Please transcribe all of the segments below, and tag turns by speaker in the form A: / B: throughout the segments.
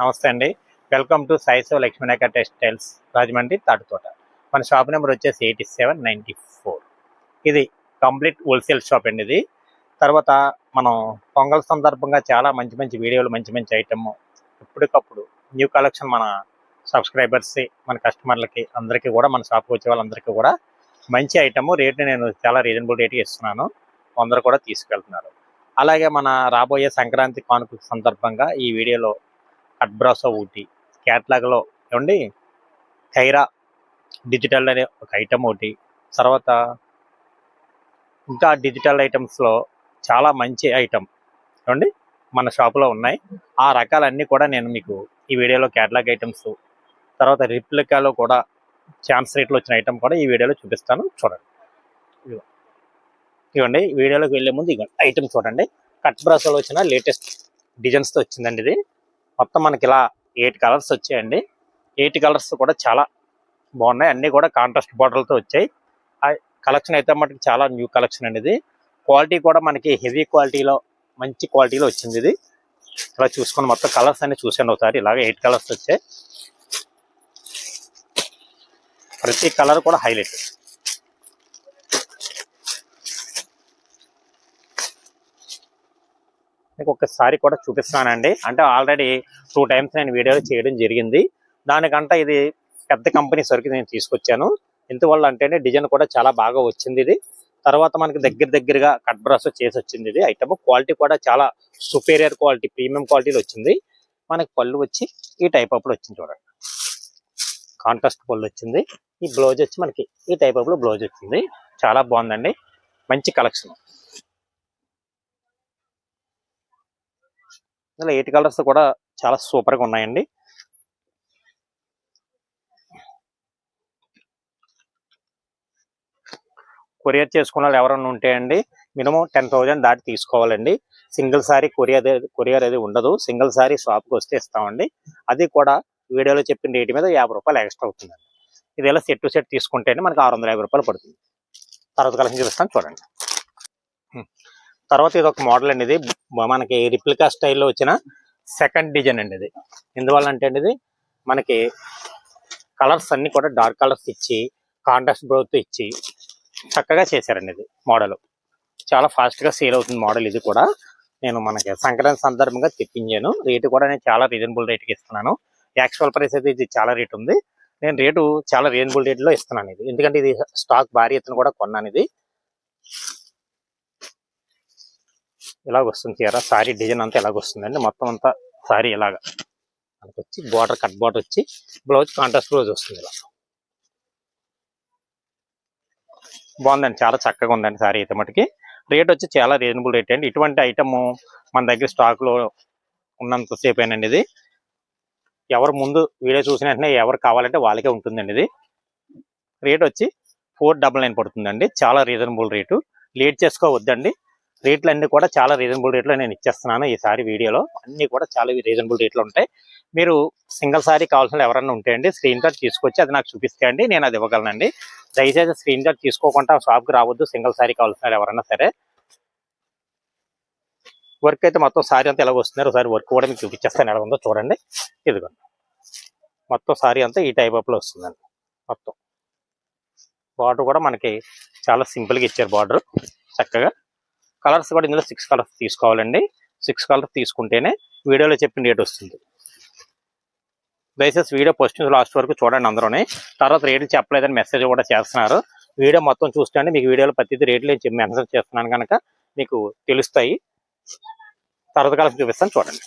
A: నమస్తే అండి. Welcome to సాయిసో లక్ష్మీనాయక టెక్స్టైల్స్ రాజమండ్రి తాటితోట. మన షాప్ నెంబర్ వచ్చేసి ఎయిటీ సెవెన్ నైంటీ ఫోర్. ఇది కంప్లీట్ హోల్సేల్ షాప్ అండి ఇది. తర్వాత మనం పొంగల్ సందర్భంగా చాలా మంచి మంచి వీడియోలు మంచి మంచి ఐటమ్ ఎప్పటికప్పుడు న్యూ కలెక్షన్ మన సబ్స్క్రైబర్స్ మన కస్టమర్లకి అందరికీ కూడా మన షాప్కి వచ్చే వాళ్ళందరికీ కూడా మంచి ఐటమ్ రేట్ నేను చాలా రీజనబుల్ రేట్కి ఇస్తున్నాను. అందరూ కూడా తీసుకెళ్తున్నారు. అలాగే మన రాబోయే సంక్రాంతి కానుక సందర్భంగా ఈ వీడియోలో కట్ బ్రాసో క్యాట్లాగ్లో ఏమండి? కైరా డిజిటల్ అనే ఒక ఐటమ్ ఒకటి. తర్వాత ఇంకా డిజిటల్ ఐటమ్స్లో చాలా మంచి ఐటమ్ ఏమండి? మన షాపులో ఉన్నాయి. ఆ రకాలన్నీ కూడా నేను మీకు ఈ వీడియోలో క్యాట్లాగ్ ఐటమ్స్ తర్వాత రిప్లికాలో కూడా ఛాన్స్ రేట్లో వచ్చిన ఐటమ్ కూడా ఈ వీడియోలో చూపిస్తాను. చూడండి. ఇవ్వండి. ఈ వీడియోలోకి వెళ్ళే ముందు ఇవ్వండి ఐటమ్ చూడండి. కట్ బ్రాసోలో వచ్చిన లేటెస్ట్ డిజైన్స్తో వచ్చిందండి ఇది. మొత్తం మనకి ఇలా ఎయిట్ కలర్స్ వచ్చాయండి. ఎయిట్ కలర్స్ కూడా చాలా బాగున్నాయి. అన్నీ కూడా కాంట్రాస్ట్ బార్డర్లతో వచ్చాయి. ఆ కలెక్షన్ అయితే మటుకు చాలా న్యూ కలెక్షన్ అండి ఇది. క్వాలిటీ కూడా మనకి హెవీ క్వాలిటీలో మంచి క్వాలిటీలో వచ్చింది ఇది. ఇలా చూసుకొని మొత్తం కలర్స్ అన్ని చూసాను ఒకసారి. ఇలాగే ఎయిట్ కలర్స్ వచ్చాయి. ప్రతి కలర్ కూడా హైలైట్ మీకు ఒకసారి కూడా చూపిస్తానండి. అంటే ఆల్రెడీ టూ టైమ్స్ నేను వీడియోలు చేయడం జరిగింది. దానికంటే ఇది పెద్ద కంపెనీ సరికి నేను తీసుకొచ్చాను. ఎందువల్ల అంటే డిజైన్ కూడా చాలా బాగా వచ్చింది ఇది. తర్వాత మనకి దగ్గర దగ్గరగా కట్ బ్రష్ చేసి వచ్చింది ఇది. ఐటమ్ క్వాలిటీ కూడా చాలా సుపీరియర్ క్వాలిటీ ప్రీమియం క్వాలిటీలో వచ్చింది. మనకి పళ్ళు వచ్చి ఈ టైప్ అప్పుడు వచ్చింది చూడండి. కాంట్రాస్ట్ పళ్ళు వచ్చింది. ఈ బ్లౌజ్ వచ్చి మనకి ఈ టైప్ అప్పుడు బ్లౌజ్ వచ్చింది. చాలా బాగుందండి. మంచి కలెక్షన్ ఇందులో ఎయిట్ కలర్స్ కూడా చాలా సూపర్గా ఉన్నాయండి. కొరియర్ చేసుకున్న వాళ్ళు ఎవరన్నా ఉంటే అండి మినిమం టెన్ థౌజండ్ దాటి తీసుకోవాలండి. సింగిల్ సారీ కొరియర్ కొరియర్ అది ఉండదు. సింగిల్ సారీ షాప్కి వస్తే ఇస్తామండి. అది కూడా వీడియోలో చెప్పిన రేటు మీద యాభై రూపాయలు ఎక్స్ట్రా అవుతుందండి. ఇది ఇలా సెట్ టు సెట్ తీసుకుంటేనే మనకి ఆరు వందల యాభై రూపాయలు పడుతుంది. తర్వాత కలిసి చూపిస్తాను చూడండి. తర్వాత ఇది ఒక మోడల్ అండి ఇది. మనకి రిప్లికా స్టైల్లో వచ్చిన సెకండ్ డిజైన్ అండి ఇది. ఎందువల్ల అంటే అండి ఇది మనకి కలర్స్ అన్ని కూడా డార్క్ కలర్స్ ఇచ్చి కాంట్రాస్ట్ బ్రౌత్ ఇచ్చి చక్కగా చేశారండి ఇది మోడల్ చాలా ఫాస్ట్గా సేల్ అవుతుంది మోడల్ ఇది కూడా. నేను మనకి సంక్రాంతి సందర్భంగా తెప్పించాను. రేటు కూడా నేను చాలా రీజనబుల్ రేట్కి ఇస్తున్నాను. యాక్చువల్ ప్రైస్ అయితే ఇది చాలా రేట్ ఉంది. నేను రేటు చాలా రీజనబుల్ రేట్లో ఇస్తున్నాను ఇది. ఎందుకంటే ఇది స్టాక్ భారీ ఎత్తున కూడా కొన్నాను ఇది. ఇలాగ వస్తుంది తీరా సారీ డిజైన్ అంతా ఇలాగ వస్తుందండి మొత్తం అంతా సారీ ఇలాగా. మనకు వచ్చి బార్డర్ కట్ బార్డర్ వచ్చి బ్లౌజ్ కాంట్రాస్ట్ బ్లౌజ్ వస్తుంది ఇలా. బాగుందండి. చాలా చక్కగా ఉందండి సారీ అయితే మటుకి. రేట్ వచ్చి చాలా రీజనబుల్ రేట్ అండి. ఇటువంటి ఐటమ్ మన దగ్గర స్టాక్లో ఉన్నంత ఉన్నంతసేపు ఇది. ఎవరు ముందు వీడియో చూసిన వెంటనే ఎవరు కావాలంటే వాళ్ళకే ఉంటుందండి ఇది. రేట్ వచ్చి ఫోర్ డబల్ నైన్ పడుతుందండి. చాలా రీజనబుల్ రేటు. లేట్ చేసుకోవద్దండి. రేట్లు అన్ని కూడా చాలా రీజనబుల్ రేట్లో నేను ఇచ్చేస్తున్నాను ఈసారి వీడియోలో. అన్ని కూడా చాలా రీజనబుల్ రేట్లు ఉంటాయి. మీరు సింగిల్ సారీ కావాల్సిన ఎవరైనా ఉంటాయండి స్క్రీన్ షాట్ తీసుకొచ్చి అది నాకు చూపిస్తే అండి నేను అది ఇవ్వగలనండి. దయచేసి స్క్రీన్ షాట్ తీసుకోకుండా షాప్కి రావద్దు సింగిల్ సారీ కావాల్సిన ఎవరైనా సరే. వర్క్ అయితే మొత్తం సారీ అంతా ఎలా వస్తున్నారు ఒకసారి వర్క్ కూడా మీకు చూపించేస్తాను ఎలా ఉందో చూడండి. ఇదిగోండి మొత్తం సారీ అంతా ఈ టైప్ అప్లో వస్తుందండి మొత్తం. బార్డర్ కూడా మనకి చాలా సింపుల్గా ఇచ్చారు బార్డర్ చక్కగా. కలర్స్ కూడా ఇందులో సిక్స్ కలర్స్ తీసుకోవాలండి. సిక్స్ కలర్స్ తీసుకుంటేనే వీడియోలో చెప్పిన రేట్ వస్తుంది. దయచేసి వీడియో ఫస్ట్ లాస్ట్ వరకు చూడండి అందరూనే. తర్వాత రేట్లు చెప్పలేదని మెసేజ్ కూడా చేస్తున్నారు. వీడియో మొత్తం చూస్తుంటే మీకు వీడియోలో ప్రతిదీ రేట్లు నేను మెన్షన్ చేస్తున్నాను కనుక మీకు తెలుస్తాయి. తర్వాత కలిసి చూపిస్తాను చూడండి.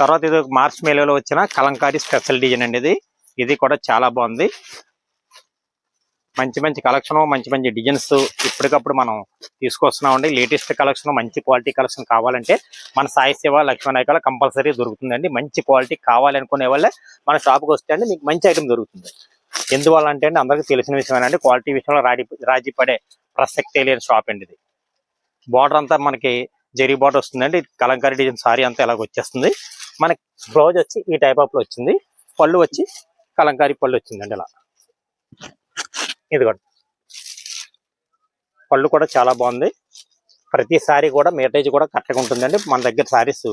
A: తర్వాత ఇది మార్చ్ మేలో వచ్చిన కలంకారీ స్పెషల్ డిజైన్ అండి ఇది. ఇది కూడా చాలా బాగుంది. మంచి మంచి కలెక్షన్ మంచి మంచి డిజైన్స్ ఇప్పటికప్పుడు మనం తీసుకొస్తున్నామండి. లేటెస్ట్ కలెక్షన్ మంచి క్వాలిటీ కలెక్షన్ కావాలంటే మన సాయి సేవ లక్ష్మీనాయకాల కంపల్సరీ దొరుకుతుందండి. మంచి క్వాలిటీ కావాలనుకునే వాళ్ళే మన షాప్కి వస్తే అండి మీకు మంచి ఐటమ్ దొరుకుతుంది. ఎందువల్ల అంటే అండి అందరికీ తెలిసిన విషయమేనండి. క్వాలిటీ విషయంలో రాజీ రాజీ పడే ప్రసక్తే లేని షాప్ అండి ఇది. బార్డర్ అంతా మనకి జరీ బార్డర్ వస్తుందండి. కలంకారీ డిజైన్ సారీ అంతా ఇలాగ వచ్చేస్తుంది. మనకి బ్లౌజ్ వచ్చి ఈ టైప్ ఆఫ్లో వచ్చింది. పళ్ళు వచ్చి కలంకారీ పళ్ళు వచ్చిందండి ఇలా. ఇదిగోండి. పళ్ళు కూడా చాలా బాగుంది. ప్రతి సారీ కూడా మీటేజ్ కూడా కరెక్ట్గా ఉంటుందండి. మన దగ్గర సారీస్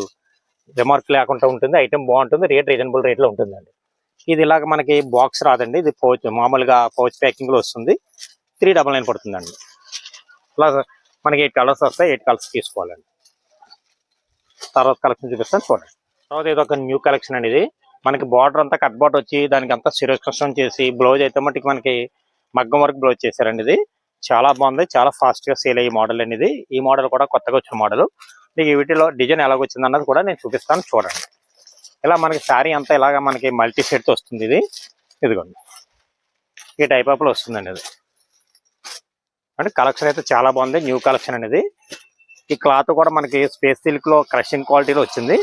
A: రిమార్క్ లేకుండా ఉంటుంది. ఐటమ్ బాగుంటుంది. రేట్ రీజనబుల్ రేట్లో ఉంటుందండి. ఇది ఇలాగ మనకి బాక్స్ రాదండి. ఇది పౌచ్ మామూలుగా పౌచ్ ప్యాకింగ్లో వస్తుంది. త్రీ డబల్ నైన్ పడుతుందండి ఇలా మనకి ఎయిట్ కలర్స్ వస్తాయి. ఎయిట్ కలర్స్ తీసుకోవాలండి. తర్వాత కలెక్షన్ చూపిస్తాను చూడండి. తర్వాత ఇది ఒక న్యూ కలెక్షన్ అండి ఇది. మనకి బార్డర్ అంతా కట్ బార్డర్ వచ్చి దానికి అంతా సిరోజ్ కష్టం చేసి బ్లౌజ్ అయితే మటుకు మనకి మగ్గం వర్క్ బ్లౌజ్ చేశారండి ఇది. చాలా బాగుంది. చాలా ఫాస్ట్గా సేల్ అయ్యే మోడల్ అనేది ఈ మోడల్ కూడా కొత్తగా వచ్చిన మోడల్ మీకు వీటిలో డిజైన్ ఎలాగ వచ్చింది అన్నది కూడా నేను చూపిస్తాను. చూడండి. ఇలా మనకి శారీ అంతా ఇలాగా మనకి మల్టీ షేడ్తో వస్తుంది ఇది. ఇదిగోండి. ఈ టైప్ ఆఫ్లో వస్తుందండి ఇది. అంటే కలెక్షన్ అయితే చాలా బాగుంది. న్యూ కలెక్షన్ అనేది ఈ క్లాత్ కూడా మనకి స్పేస్ సిల్క్లో క్రషింగ్ క్వాలిటీలో వచ్చింది.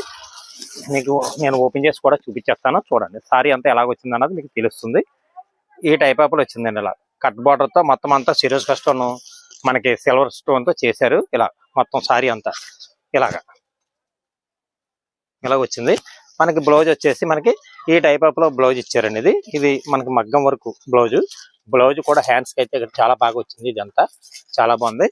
A: మీకు నేను ఓపెన్ చేసి కూడా చూపించేస్తాను. చూడండి. సారీ అంతా ఎలాగొచ్చింది అన్నది మీకు తెలుస్తుంది. ఈ టైప్ ఆఫ్లో వచ్చిందండి ఇలా. కట్ బార్డర్తో మొత్తం అంతా సిరీస్ కస్టోన్ మనకి సిల్వర్ స్టోన్తో చేశారు. ఇలా మొత్తం సారీ అంతా. ఇలాగా. ఇలా వచ్చింది. మనకి బ్లౌజ్ వచ్చేసి మనకి ఈ టైప్ ఆఫ్లో బ్లౌజ్ ఇచ్చారండి ఇది. ఇది మనకి మగ్గం వరకు బ్లౌజ్ బ్లౌజ్ కూడా హ్యాండ్స్కి అయితే ఇక్కడ చాలా బాగా వచ్చింది ఇదంతా. చాలా బాగుంది.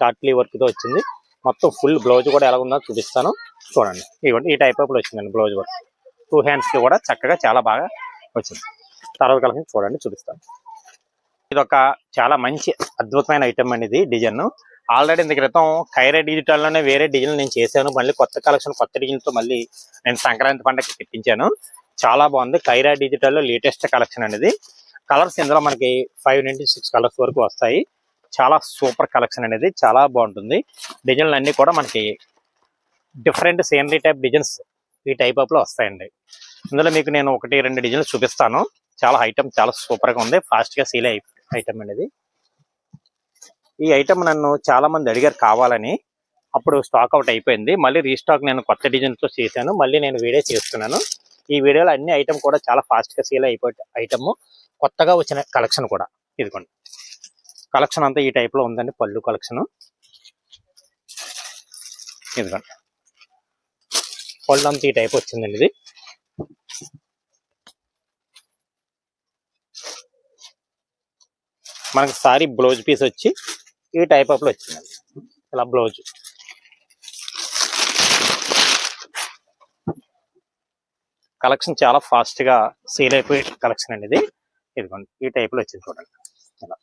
A: కాట్లీ వర్క్తో వచ్చింది. మొత్తం ఫుల్ బ్లౌజ్ కూడా ఎలా ఉందో చూపిస్తాను. చూడండి. ఇవ్వండి. ఈ టైప్ ఆఫ్లో వచ్చిందండి బ్లౌజ్ వర్క్ టూ హ్యాండ్స్కి కూడా చక్కగా చాలా బాగా వచ్చింది. తర్వాత కలిసి చూడండి చూపిస్తాను. ఇది ఒక చాలా మంచి అద్భుతమైన ఐటమ్ అండి ఇది డిజైన్ ఆల్రెడీ ఇంత క్రితం కైరే డిజిటల్లోనే వేరే డిజైన్ నేను చేశాను. మళ్ళీ కొత్త కలెక్షన్ కొత్త డిజైన్తో మళ్ళీ నేను సంక్రాంతి పండగకి తెప్పించాను. చాలా బాగుంది. కైరా డిజిటల్లో లేటెస్ట్ కలెక్షన్ అనేది కలర్స్ ఇందులో మనకి ఫైవ్ నుండి సిక్స్ కలర్స్ వరకు వస్తాయి. చాలా సూపర్ కలెక్షన్ అనేది చాలా బాగుంటుంది. డిజైన్లు అన్ని కూడా మనకి డిఫరెంట్ సేనరీ టైప్ డిజైన్స్ ఈ టైప్ ఆఫ్లో వస్తాయండి. ఇందులో మీకు నేను ఒకటి రెండు డిజైన్లు చూపిస్తాను. చాలా ఐటమ్ చాలా సూపర్గా ఉంది. ఫాస్ట్గా సీల్ ఐటమ్ అనేది. ఈ ఐటమ్ నన్ను చాలా మంది అడిగారు కావాలని. అప్పుడు స్టాక్ అవుట్ అయిపోయింది. మళ్ళీ రీస్టాక్ నేను కొత్త డిజైన్తో చేశాను. మళ్ళీ నేను వీడియో చేస్తున్నాను. ఈ వీడియోలో అన్ని ఐటమ్ కూడా చాలా ఫాస్ట్గా సీల్ సేల్ అయిపోయి ఐటమ్ కొత్తగా వచ్చిన కలెక్షన్ కూడా. ఇదిగోండి. కలెక్షన్ అంతా ఈ టైప్లో ఉందండి. పళ్ళు కలెక్షన్ ఇదిగోండి. పళ్ళు అంతా ఈ టైప్ వచ్చిందండి ఇది. మనకి సారీ బ్లౌజ్ పీస్ వచ్చి ఈ టైప్ అప్లో వచ్చిందండి. ఇలా బ్లౌజ్. కలెక్షన్ చాలా ఫాస్ట్గా సేల్ అయిపోయే కలెక్షన్ అండి ఇది. ఇదిగోండి ఈ టైప్లో వచ్చింది చూడండి. ఇలా.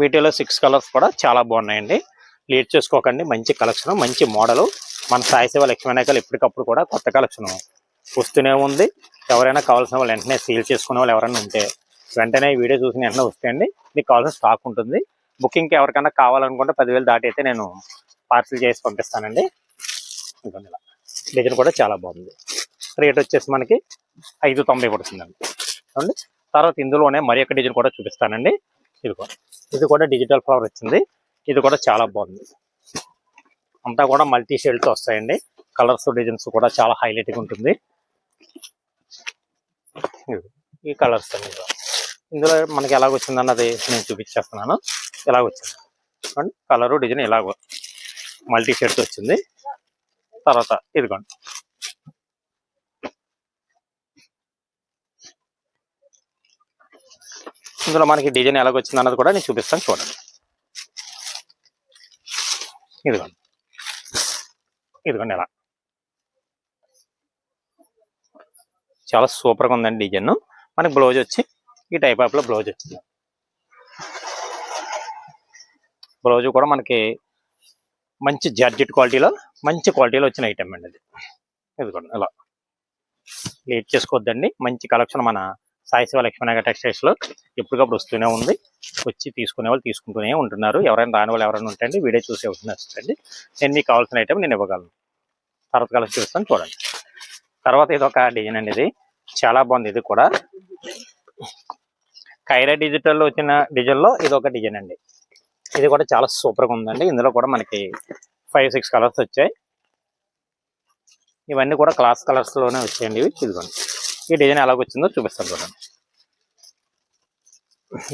A: వీటిలో సిక్స్ కలర్స్ కూడా చాలా బాగున్నాయండి. లేట్ చేసుకోకండి మంచి కలెక్షన్ మంచి మోడల్ మన సాయి సేవ లక్ష్మీనాయకులు ఎప్పటికప్పుడు కూడా కొత్త కలెక్షన్ వస్తూనే ఉంది. ఎవరైనా కావాల్సిన వాళ్ళు వెంటనే సీల్ చేసుకునే వాళ్ళు ఎవరైనా ఉంటే వెంటనే ఈ వీడియో చూసిన వెంటనే వస్తాయండి మీకు కావాల్సిన స్టాక్ ఉంటుంది. బుకింగ్కి ఎవరికైనా కావాలనుకుంటే పదివేలు దాటి అయితే నేను పార్సిల్ చేసి పంపిస్తానండి. ఇదిగోండి ఇలా. డిజైన్ కూడా చాలా బాగుంది. రేట్ వచ్చేసి మనకి ఐదు తొంభై పడుతుందండి. అండి తర్వాత ఇందులోనే మరి ఒక డిజైన్ కూడా చూపిస్తానండి. ఇది కూడా ఇది కూడా డిజిటల్ ఫ్లవర్ వచ్చింది. ఇది కూడా చాలా బాగుంది. అంతా కూడా మల్టీ షేడ్తో వస్తాయండి. కలర్స్ డిజైన్స్ కూడా చాలా హైలైట్గా ఉంటుంది. ఈ కలర్స్ అన్ని ఇందులో మనకి ఎలాగ వచ్చింది అన్నది నేను చూపించేస్తున్నాను. ఎలాగ వచ్చింది? అండ్ కలరు డిజైన్ ఎలాగో మల్టీ షర్ట్స్ వచ్చింది. తర్వాత ఇదిగోండి. ఇందులో మనకి డిజైన్ ఎలాగ వచ్చింది అన్నది కూడా నేను చూపిస్తాను చూడండి. ఇదిగోండి. ఇదిగోండి ఎలా? చాలా సూపర్గా ఉందండి డిజైన్. మనకి బ్లౌజ్ వచ్చి ఈ టైప్ ఆఫ్లో బ్లౌజ్ వచ్చింది బ్లౌజ్ కూడా మనకి మంచి జార్జెట్ క్వాలిటీలో మంచి క్వాలిటీలో వచ్చిన ఐటమ్ అండి ఇది ఇదిగోండి ఇలా. లేట్ చేసుకోవద్దండి. మంచి కలెక్షన్ మన సాయి శివ లక్ష్మీనగర్ టెక్స్టైల్స్లో ఎప్పటికప్పుడు వస్తూనే ఉంది. వచ్చి తీసుకునే వాళ్ళు తీసుకుంటూనే ఉంటున్నారు. ఎవరైనా రాని వాళ్ళు ఎవరైనా ఉంటే వీడియో చూసే ఉంటుందండి నేను మీకు కావాల్సిన ఐటమ్ నేను ఇవ్వగలను. తర్వాత కలిసి చూస్తాను చూడండి. తర్వాత ఇది ఒక డిజైన్ అండి ఇది. చాలా బాగుంది ఇది కూడా. కైరా డిజిటల్ వచ్చిన డిజైన్లో ఇది ఒక డిజైన్ అండి. ఇది కూడా చాలా సూపర్గా ఉందండి. ఇందులో కూడా మనకి ఫైవ్ సిక్స్ కలర్స్ వచ్చాయి. ఇవన్నీ కూడా క్లాస్ కలర్స్లోనే వచ్చాయండి ఇవి. ఇదిగోండి. ఈ డిజైన్ ఎలాగ వచ్చిందో చూపిస్తాను చూడండి.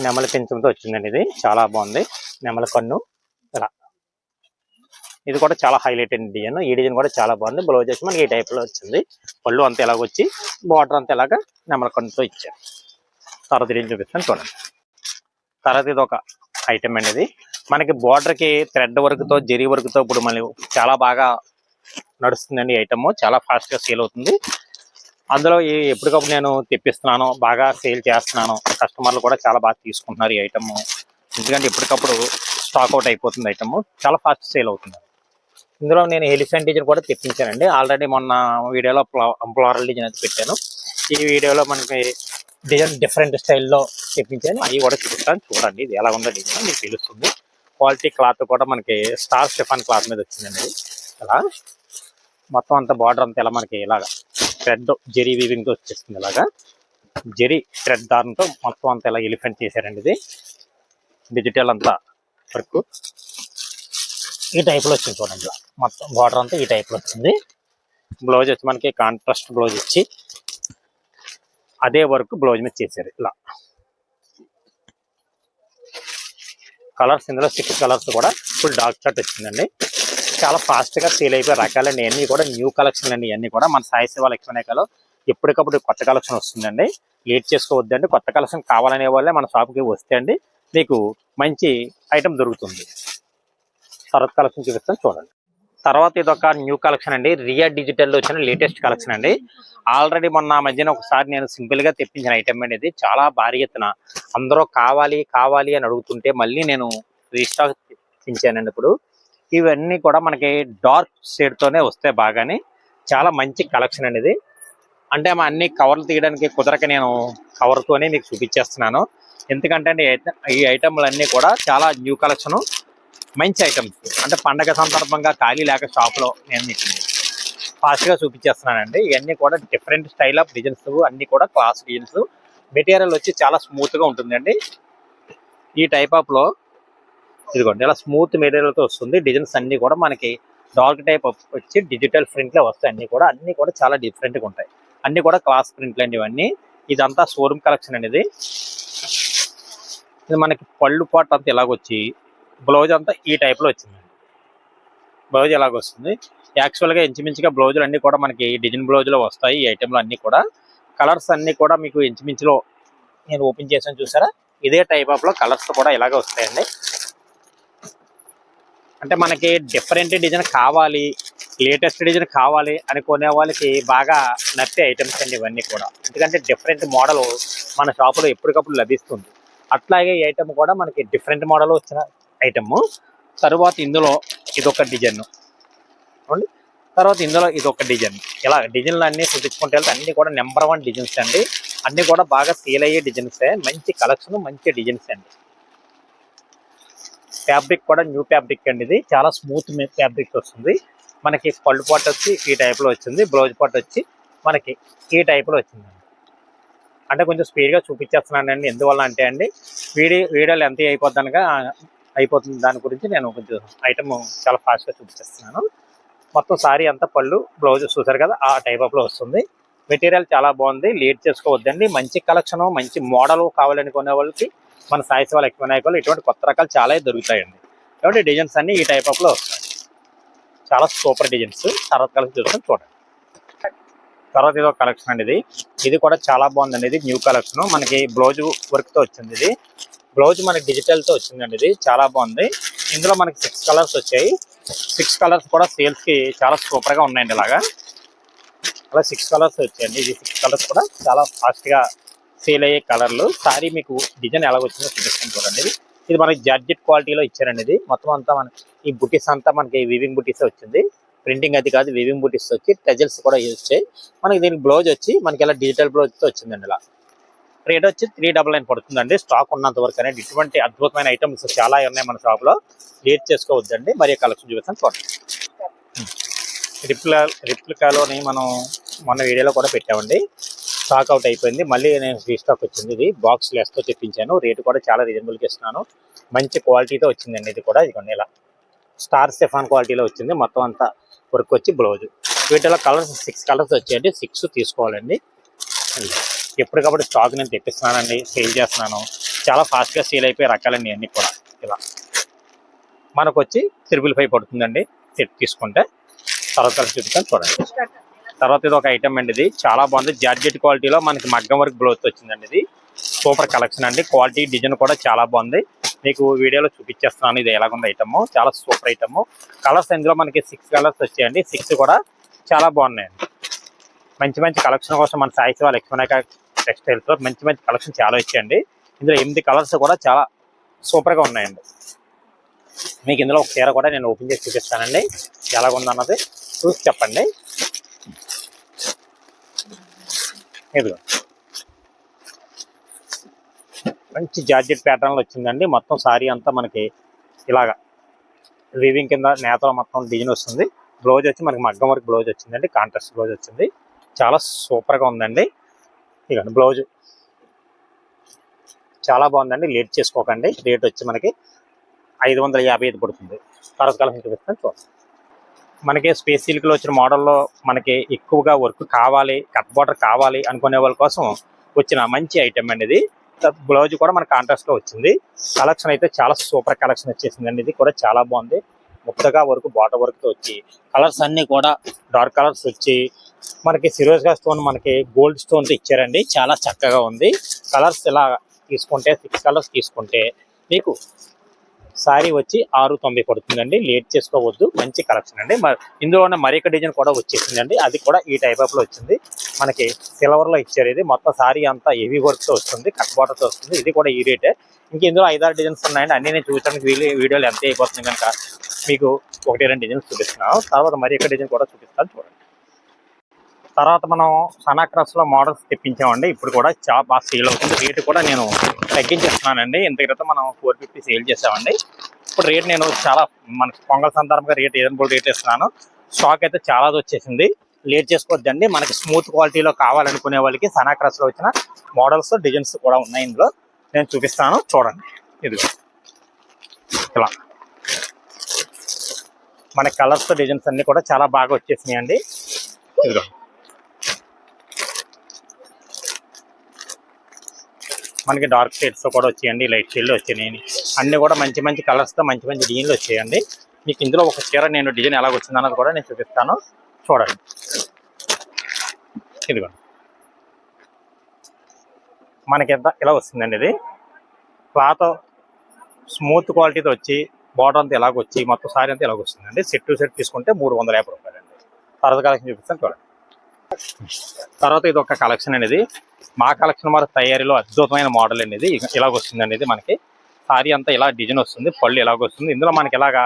A: నెమలి పెంచంతో వచ్చిందండి ఇది. చాలా బాగుంది. నెమల కన్ను. ఇది కూడా చాలా హైలైట్ అయిన డిజైన్. ఈ డిజైన్ కూడా చాలా బాగుంది. బ్లౌజ్ వచ్చి మనకి ఈ టైప్లో వచ్చింది. పళ్ళు అంత ఎలాగ వచ్చి బార్డర్ అంత ఎలాగా నెమలకొండతో ఇచ్చాను ఇచ్చారు. తర్వాత డిజైన్ చూపిస్తాను చూడండి. తర్వాత ఇది ఒక ఐటమ్ అండి ఇది. మనకి బార్డర్కి కి థ్రెడ్తో జరీ తో ఇప్పుడు మళ్ళీ చాలా బాగా నడుస్తుందండి ఈ ఐటమ్ చాలా ఫాస్ట్గా సేల్ అవుతుంది. అందులో ఈ ఎప్పటికప్పుడు నేను తెప్పిస్తున్నాను బాగా సేల్ చేస్తున్నాను. కస్టమర్లు కూడా చాలా బాగా తీసుకుంటున్నారు ఈ ఐటమ్ ఎందుకంటే ఎప్పటికప్పుడు స్టాక్ అవుట్ అయిపోతుంది ఐటమ్ చాలా ఫాస్ట్ సేల్ అవుతుంది. ఇందులో నేను ఎలిఫెంట్ డిజైన్ కూడా తెప్పించానండి. ఆల్రెడీ మొన్న వీడియోలో ఫ్లోరల్ డిజైన్ అయితే పెట్టాను. ఈ వీడియోలో మనకి డిజైన్ డిఫరెంట్ స్టైల్లో తెప్పించాను. అవి కూడా చూపిస్తాను చూడండి ఇది ఎలా ఉందో డిజైన్ మీకు తెలుస్తుంది. క్వాలిటీ క్లాత్ కూడా మనకి స్టార్ స్టెఫాన్ క్లాత్ మీద వచ్చిందండి. ఇలా మొత్తం అంత బార్డర్ అంతా ఇలా మనకి ఇలాగా థ్రెడ్ జెరీ వీవింగ్తో వచ్చేస్తుంది ఇలాగా. జెరీ థ్రెడ్ దారంతో మొత్తం అంతా ఇలా ఎలిఫెంట్ చేశారండి ఇది. డిజిటల్ అంతా వర్క్. ఈ టైప్లో వచ్చింది చూడండి. ఇలా మొత్తం బార్డర్ అంతా ఈ టైప్లో వచ్చింది. బ్లౌజ్ వచ్చి మనకి కాంట్రాస్ట్ బ్లౌజ్ ఇచ్చి అదే వర్క్ బ్లౌజ్ మీద చేశారు. ఇలా. కలర్స్ ఇందులో సిక్స్ కలర్స్ కూడా ఫుల్ డార్క్ షర్ట్ వచ్చిందండి. చాలా ఫాస్ట్గా సేల్ అయిపోయే రకాలండి ఇవన్నీ కూడా న్యూ కలెక్షన్లు అండి. ఇవన్నీ కూడా మన సాయి సేవ లక్ష్మణేకలో ఎప్పటికప్పుడు కొత్త కలెక్షన్ వస్తుందండి. లేట్ చేసుకోవద్దండి కొత్త కలెక్షన్ కావాలనే వాళ్ళే మన షాప్కి వస్తే అండి మీకు మంచి ఐటమ్ దొరుకుతుంది. తర్వాత కలెక్షన్ చూపిస్తాను చూడండి. తర్వాత ఇది ఒక న్యూ కలెక్షన్ అండి. రియా డిజిటల్లో వచ్చిన లేటెస్ట్ కలెక్షన్ అండి. ఆల్రెడీ మొన్న మధ్యన ఒకసారి నేను సింపుల్గా తెప్పించిన ఐటమ్ అనేది చాలా భారీ ఎత్తున అందరూ కావాలి కావాలి అని అడుగుతుంటే మళ్ళీ నేను రీస్టాక్ తెప్పించానండి ఇప్పుడు. ఇవన్నీ కూడా మనకి డార్క్ షేడ్తోనే వస్తాయి బాగానే. చాలా మంచి కలెక్షన్ అండి ఇది. అంటే మా అన్ని కవర్లు తీయడానికి కుదరక నేను కవర్తోనే మీకు చూపించేస్తున్నాను. ఎందుకంటే అండి ఈ ఐటమ్లు కూడా చాలా న్యూ కలెక్షను మంచి ఐటమ్స్ అంటే పండగ సందర్భంగా ఖాళీ లేక షాప్లో నేను మీకు ఫాస్ట్గా చూపించేస్తున్నానండి. ఇవన్నీ కూడా డిఫరెంట్ స్టైల్ ఆఫ్ డిజైన్స్ అన్నీ కూడా క్లాస్ డిజైన్స్ మెటీరియల్ వచ్చి చాలా స్మూత్గా ఉంటుందండి. ఈ టైప్ ఆఫ్లో ఇదిగోండి ఇలా స్మూత్ మెటీరియల్తో వస్తుంది. డిజైన్స్ అన్నీ కూడా మనకి డార్క్ టైప్ వచ్చి డిజిటల్ ప్రింట్లో వస్తాయి. అన్నీ కూడా అన్నీ కూడా చాలా డిఫరెంట్గా ఉంటాయి. అన్నీ కూడా క్లాస్ ప్రింట్లు అండి ఇవన్నీ. ఇదంతా షోరూమ్ కలెక్షన్ అనేది ఇది. ఇది మనకి పళ్ళు పాటు అంతా ఇలాగొచ్చి బ్లౌజ్ అంతా ఈ టైప్లో వచ్చింది బ్లౌజ్ ఎలాగ వస్తుంది. యాక్చువల్గా ఇంచుమించుగా బ్లౌజులు అన్నీ కూడా మనకి డిజైన్ బ్లౌజులో వస్తాయి ఈ ఐటెంలో అన్నీ కూడా. కలర్స్ అన్నీ కూడా మీకు ఇంచుమించులో నేను ఓపెన్ చేసాను చూసారా? ఇదే టైప్ ఆఫ్లో కలర్స్ కూడా ఇలాగే వస్తాయండి. అంటే మనకి డిఫరెంట్ డిజైన్ కావాలి లేటెస్ట్ డిజైన్ కావాలి అనుకునే వాళ్ళకి బాగా నచ్చే ఐటమ్స్ అండి ఇవన్నీ కూడా. ఎందుకంటే డిఫరెంట్ మోడల్ మన షాపులో ఎప్పటికప్పుడు లభిస్తుంది. అట్లాగే ఈ ఐటమ్ కూడా మనకి డిఫరెంట్ మోడల్ వచ్చిన ఐటమ్. తరువాత ఇందులో ఇదొక డిజైన్. చూడండి. తర్వాత ఇందులో ఇదొక డిజైన్. ఇలా డిజైన్లు అన్నీ చూపించుకుంటే వెళ్తే అన్ని కూడా నెంబర్ వన్ డిజైన్స్ అండి. అన్ని కూడా బాగా సేల్ అయ్యే డిజైన్స్ మంచి కలెక్షన్ మంచి డిజైన్స్ అండి. ఫ్యాబ్రిక్ కూడా న్యూ ఫ్యాబ్రిక్ అండి ఇది. చాలా స్మూత్ ఫ్యాబ్రిక్ వస్తుంది. మనకి పళ్ళు పాట్ వచ్చి ఈ టైప్లో వచ్చింది. బ్లౌజ్ పాట్ వచ్చి మనకి ఈ టైప్లో వచ్చింది అంటే కొంచెం స్పీడ్గా చూపించేస్తున్నానండి. ఎందువల్ల అంటే అండి వీడియో వీడియోలు ఎంత అయిపోద్ది అనగా అయిపోతుంది. దాని గురించి నేను కొంచెం ఐటమ్ చాలా ఫాస్ట్గా చూపిస్తున్నాను. మొత్తం సారీ అంతా పళ్ళు బ్లౌజ్ చూసారు కదా ఆ టైప్ ఆఫ్లో వస్తుంది. మెటీరియల్ చాలా బాగుంది. లేట్ చేసుకోవద్దండి. మంచి కలెక్షన్ మంచి మోడల్ కావాలనుకునే వాళ్ళకి మన సాయి శివ లక్ష్మీ నాయకులు ఇటువంటి కొత్త రకాలు చాలా దొరుకుతాయండి. కాబట్టి డిజైన్స్ అన్నీ ఈ టైప్ ఆఫ్లో వస్తాయి. చాలా సూపర్ డిజైన్స్ తర్వాత కలెక్షన్ చూసుకొని చూడండి. తర్వాత ఇది ఒక కలెక్షన్ అండి ఇది. ఇది కూడా చాలా బాగుందండి. ఇది న్యూ కలెక్షన్ మనకి బ్లౌజ్ వర్క్తో వచ్చింది ఇది. బ్లౌజ్ మనకి డిజిటల్తో వచ్చిందండి ఇది. చాలా బాగుంది. ఇందులో మనకి సిక్స్ కలర్స్ వచ్చాయి. సిక్స్ కలర్స్ కూడా సేల్స్కి చాలా సూపర్గా ఉన్నాయండి ఇలాగా. అలా సిక్స్ కలర్స్ వచ్చాయండి. ఇది సిక్స్ కలర్స్ కూడా చాలా ఫాస్ట్గా సేల్ అయ్యే కలర్లు సారీ మీకు డిజైన్ ఎలా వచ్చిందో చూపిస్తాను చూడండి. ఇది ఇది మనకి జార్జెట్ క్వాలిటీలో ఇచ్చారండి ఇది. మొత్తం అంతా మనకి ఈ బుటీస్ అంతా మనకి వివింగ్ బుటీస్ వచ్చింది. ప్రింటింగ్ అది కాదు వివింగ్ బుటీస్ వచ్చి టెజల్స్ కూడా వచ్చాయి మనకి దీనికి బ్లౌజ్ వచ్చి మనకి ఇలా డిజిటల్ బ్లౌజ్తో వచ్చిందండి ఇలా. రేట్ వచ్చి త్రీ డబల్ నైన్ పడుతుందండి. స్టాక్ ఉన్నంత వరకు అనేది ఇటువంటి అద్భుతమైన ఐటమ్స్ చాలా ఉన్నాయి మన షాప్లో లేట్ చేసుకోవద్దండి. మరి కలెక్షన్ చూపిస్తాను చూడండి. రిప్లా రిప్లికాలోని మనం మొన్న వీడియోలో కూడా పెట్టామండి. స్టాక్ అవుట్ అయిపోయింది. మళ్ళీ నేను రీస్టాక్ వచ్చింది. ఇది బాక్స్ లెస్తో తెప్పించాను రేటు కూడా చాలా రీజనబుల్గా ఇస్తున్నాను. మంచి క్వాలిటీతో వచ్చిందండి ఇది కూడా. ఇదిగోండి ఇలా. స్టార్ సెఫాన్ క్వాలిటీలో వచ్చింది. మొత్తం అంతా వర్క్ వచ్చి బ్లౌజ్ వీటిలో కలర్స్ సిక్స్ కలర్స్ వచ్చాయండి. సిక్స్ తీసుకోవాలండి. ఎప్పటికప్పుడు స్టాక్ నేను తెప్పిస్తున్నానండి సేల్ చేస్తున్నాను. చాలా ఫాస్ట్గా సేల్ అయిపోయి రకాలండి అన్నీ కూడా. ఇలా. మనకు వచ్చి త్రిబుల్ ఫైవ్ పడుతుందండి. సెట్ తీసుకుంటే తర్వాత కలిసి చూపిస్తాను చూడండి. తర్వాత ఇది ఒక ఐటమ్ అండి ఇది. చాలా బాగుంది. జార్జెట్ క్వాలిటీలో మనకి మగ్గం వర్క్ బ్లౌజ్ వచ్చిందండి ఇది. సూపర్ కలెక్షన్ అండి. క్వాలిటీ డిజైన్ కూడా చాలా బాగుంది. మీకు వీడియోలో చూపించేస్తున్నాను ఇది ఎలాగుంది ఐటమ్ చాలా సూపర్ ఐటమ్ కలర్స్ ఇందులో మనకి సిక్స్ కలర్స్ వచ్చాయండి. సిక్స్ కూడా చాలా బాగున్నాయండి. మంచి మంచి కలెక్షన్ కోసం మన సాయి శివ లక్ష్మణాక టెక్స్టైల్స్లో మంచి మంచి కలెక్షన్ చాలా వచ్చాయండి. ఇందులో ఎనిమిది కలర్స్ కూడా చాలా సూపర్గా ఉన్నాయండి. మీకు ఇందులో ఒక చీర కూడా నేను ఓపెన్ చేసి చూపిస్తానండి. ఎలాగుందన్నది చూసి చెప్పండి. ఇదిగో. మంచి జార్జెట్ ప్యాటర్న్లో వచ్చిందండి. మొత్తం సారీ అంతా మనకి ఇలాగా వీవింగ్ కింద నేతలో మొత్తం డిజైన్ వస్తుంది. బ్లౌజ్ వచ్చి మనకి మగ్గం వరకు బ్లౌజ్ వచ్చిందండి. కాంట్రాస్ట్ బ్లౌజ్ వచ్చింది. చాలా సూపర్గా ఉందండి. ఇక బ్లౌజ్. చాలా బాగుందండి లేట్ చేసుకోకండి. రేట్ వచ్చి మనకి ఐదు వందల యాభై ఐదు పడుతుంది. తర్వాత కాలం చూపిస్తాను చూడండి మనకి స్పేస్ సిల్క్లో వచ్చిన మోడల్లో మనకి ఎక్కువగా వర్క్ కావాలి కట్ బార్డర్ కావాలి అనుకునే వాళ్ళ కోసం వచ్చిన మంచి ఐటెం అండి ఇది. బ్లౌజ్ కూడా మన కాంట్రాస్ట్లో వచ్చింది. కలెక్షన్ అయితే చాలా సూపర్ కలెక్షన్ వచ్చేసిందండి. ఇది కూడా చాలా బాగుంది. ముక్తగా వరకు బాటర్ వర్క్తో వచ్చి కలర్స్ అన్నీ కూడా డార్క్ కలర్స్ వచ్చి మనకి సిరోజ్గా స్టోన్ మనకి గోల్డ్ స్టోన్ ఇచ్చారండి. చాలా చక్కగా ఉంది. కలర్స్ ఇలా తీసుకుంటే సిక్స్ కలర్స్ తీసుకుంటే మీకు సారీ వచ్చి ఆరు తొంభై పడుతుందండి. లేట్ చేసుకోవద్దు. మంచి కలెక్షన్ అండి. ఇందులో ఇందులోనే మరొక డిజైన్ కూడా వచ్చేసిందండి. అది కూడా ఈ టైప్ ఆఫ్లో వచ్చింది. మనకి సిల్వర్లో ఇచ్చారు ఇది. మొత్తం సారీ అంతా హెవీ వర్క్తో వస్తుంది. కట్ బాటర్తో వస్తుంది. ఇది కూడా ఈ రేటే ఇంక ఇందులో ఐదారు డిజైన్స్ ఉన్నాయండి. అన్ని నేను చూడడానికి వీలు వీడియోలు ఎంత అయిపోతుంది కనుక మీకు ఒకటి రెండు డిజైన్స్ చూపిస్తున్నాను. తర్వాత మరి ఒక డిజైన్ కూడా చూపిస్తాను. చూడండి. తర్వాత మనం సనాక్రాస్లో మోడల్స్ తెప్పించామండి. ఇప్పుడు కూడా చాలా బాగా సేల్ అవుతుంది. రేటు కూడా నేను తగ్గించేస్తున్నానండి. ఇంత క్రితం మనం ఫోర్ ఫిఫ్టీ సేల్ చేసామండి. ఇప్పుడు రేట్ నేను చాలా మన పొంగల్ సందర్భంగా రేట్ రీజనబుల్ రేట్ ఇస్తున్నాను స్టాక్ అయితే చాలా వచ్చేసింది. లేట్ చేసుకోవద్దండి. మనకి స్మూత్ క్వాలిటీలో కావాలనుకునే వాళ్ళకి సనాక్రాస్లో వచ్చిన మోడల్స్ డిజైన్స్ కూడా ఉన్నాయి ఇందులో. నేను చూపిస్తాను. చూడండి. ఇది ఇలా. మన కలర్స్ డిజైన్స్ అన్ని కూడా చాలా బాగా వచ్చేసినాయి అండి ఇదిగో. మనకి డార్క్ షేడ్స్ కూడా వచ్చాయండి లైట్ షేడ్లు వచ్చినాయి అన్ని కూడా మంచి మంచి కలర్స్తో మంచి మంచి డిజైన్లు వచ్చాయండి. మీకు ఇందులో ఒక చీర నేను డిజైన్ ఎలా వచ్చింది అన్నది కూడా నేను చూపిస్తాను. చూడండి. ఇదిగో. మనకి ఎంత ఇలా వస్తుందండి ఇది? క్లాత్ స్మూత్ క్వాలిటీతో వచ్చి బాటర్ అంతా ఇలాగ వచ్చి మొత్తం సారీ అంతా ఇలాగ వస్తుందండి. సెట్ టు సెట్ తీసుకుంటే మూడు వందల యాభై రూపాయలు అండి తర్వాత కలెక్షన్ చూపిస్తాను చూడండి. తర్వాత ఇది ఒక కలెక్షన్ అనేది. మా కలెక్షన్ మరి తయారీలో అద్భుతమైన మోడల్ అనేది ఇలాగ వస్తుందండి ఇది మనకి. సారీ అంతా ఇలా డిజైన్ వస్తుంది పళ్ళు ఇలాగ వస్తుంది ఇందులో మనకి ఇలాగా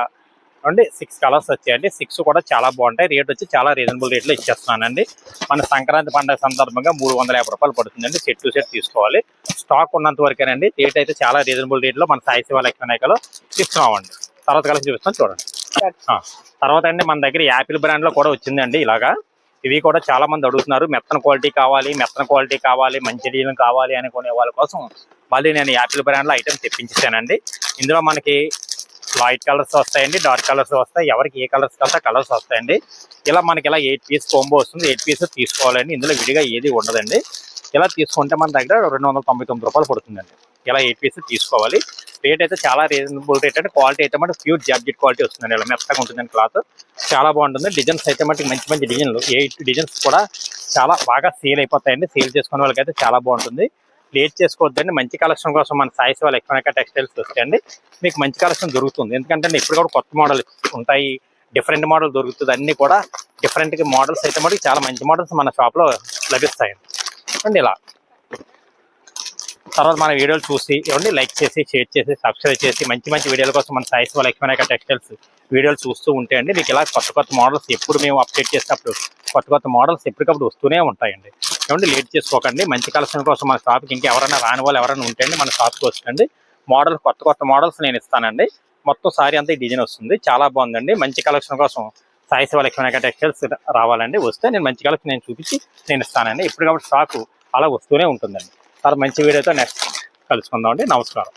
A: అంటే సిక్స్ కలర్స్ వచ్చాయండి. సిక్స్ కూడా చాలా బాగుంటాయి. రేట్ వచ్చి చాలా రీజనబుల్ రేట్లో ఇచ్చేస్తున్నానండి. మన సంక్రాంతి పండుగ సందర్భంగా మూడు వందల యాభై రూపాయలు పడుతుందండి. సెట్ టు సెట్ తీసుకోవాలి. స్టాక్ ఉన్నంత వరకేనండి. రేట్ అయితే చాలా రీజనబుల్ రేట్లో మన సాయి శివ లక్ష్మీనాయకలో ఇస్తున్నామండి. తర్వాత కలిసి చూపిస్తాను చూడండి. తర్వాత అండి మన దగ్గర యాపిల్ బ్రాండ్లో కూడా వచ్చిందండి ఇలాగా. ఇవి కూడా చాలా మంది అడుగుతున్నారు మెత్తన క్వాలిటీ కావాలి మెత్తన క్వాలిటీ కావాలి మంచి కావాలి అనుకునే వాళ్ళ కోసం మళ్ళీ నేను యాపిల్ బ్రాండ్లో ఐటమ్ తెప్పించేసానండి ఇందులో మనకి లైట్ కలర్స్ వస్తాయండి డార్క్ కలర్స్ వస్తాయి ఎవరికి ఏ కలర్స్ కావాలంటే కలర్స్ వస్తాయండి. ఇలా మనకి ఇలా ఎయిట్ పీస్ కోంబో వస్తుంది ఎయిట్ పీస్ తీసుకోవాలండి ఇందులో విడిగా ఏది ఉండదండి. ఇలా తీసుకుంటే మన దగ్గర రెండు వందల తొంభై తొమ్మిది రూపాయలు పడుతుందండి. ఇలా ఎయిట్ తీసుకోవాలి. రేట్ అయితే చాలా రీజనబుల్ రేట్ అంటే క్వాలిటీ అయితే మటు ప్యూర్ జార్జెట్ క్వాలిటీ వస్తుందండి. ఇలా మెత్తగా ఉంటుందండి క్లాత్ చాలా బాగుంటుంది. డిజైన్స్ అయితే మటుకు మంచి మంచి డిజైన్లు ఎయిట్ డిజైన్స్ కూడా చాలా బాగా సేల్ అయిపోతాయండి. సేల్ చేసుకునే వాళ్ళకైతే చాలా బాగుంటుంది. లేట్ చేసుకోవద్దండి. మంచి కలెక్షన్ కోసం మన సాయి శివ ఎలక్ట్రానిక్ టెక్స్టైల్స్ వస్తాయండి. మీకు మంచి కలెక్షన్ దొరుకుతుంది. ఎందుకంటే ఇప్పుడు కూడా కొత్త మోడల్ ఉంటాయి. డిఫరెంట్ మోడల్ దొరుకుతుంది. అన్నీ కూడా డిఫరెంట్ మోడల్స్ అయితే మనకి చాలా మంచి మోడల్స్ మన షాప్లో లభిస్తాయండి. అండి ఇలా. తర్వాత మన వీడియోలు చూసి ఏమండి లైక్ చేసి షేర్ చేసి సబ్స్క్రైబ్ చేసి మంచి మంచి వీడియోల కోసం మన సాయి శివ లక్ష్మీనాయక టెక్స్టైల్స్ వీడియోలు చూస్తూ ఉంటే అండి మీకు ఇలా కొత్త కొత్త మోడల్స్ ఎప్పుడు మేము అప్డేట్ చేసినప్పుడు కొత్త కొత్త మోడల్స్ ఎప్పటికప్పుడు వస్తూనే ఉంటాయండి. ఏమండి లేట్ చేసుకోకండి. మంచి కలెక్షన్ కోసం మన షాప్కి ఇంకా ఎవరైనా రాని వాళ్ళు ఎవరైనా ఉంటే అండి మన షాప్కి వస్తుందండి మోడల్ కొత్త కొత్త మోడల్స్ నేను ఇస్తానండి. మొత్తం సారీ అంతా ఈ డిజైన్ వస్తుంది. చాలా బాగుందండి. మంచి కలెక్షన్ కోసం సాయి శివ లక్ష్మీనాయక టెక్స్టైల్స్ రావాలండి. వస్తే నేను మంచి కలెక్షన్ నేను చూపించి నేను ఇస్తానండి. ఎప్పటికప్పుడు స్టాకు అలా వస్తూనే ఉంటుందండి. చాలా మంచి వీడియోతో నెక్స్ట్ కలుసుకుందాం అండి నమస్కారం.